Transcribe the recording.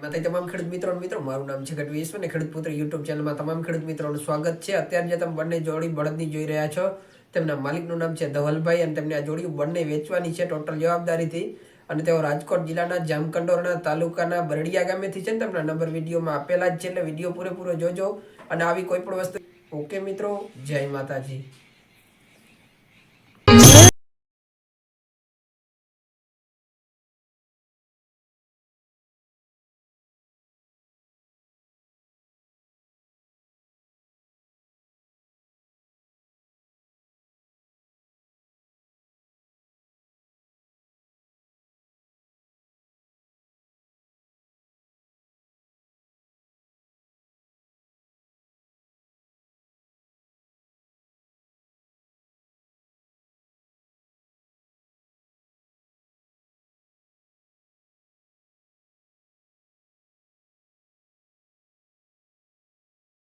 એમાંથી તમામ ખેડૂત મિત્રો મિત્રો, મારું નામ છે ગઢવી ઈશ્વર અને ખેડૂત પુત્ર યુટ્યુબ ચેનલમાં તમામ ખેડૂત મિત્રોનું સ્વાગત છે. અત્યારે જે તમે બંને જોડી બળદની જોઈ રહ્યા છો, તેમના માલિકનું નામ છે ધવલભાઈ અને તેમને આ જોડી બંને વેચવાની છે ટોટલ જવાબદારીથી. અને તેઓ રાજકોટ જિલ્લાના જામકંડોરના તાલુકાના બરડિયા ગામેથી છે ને તેમના નંબર વિડીયોમાં આપેલા જ છે, એટલે વીડિયો પૂરેપૂરો જોજો. અને આવી કોઈ પણ વસ્તુ ઓકે મિત્રો, જય માતાજી.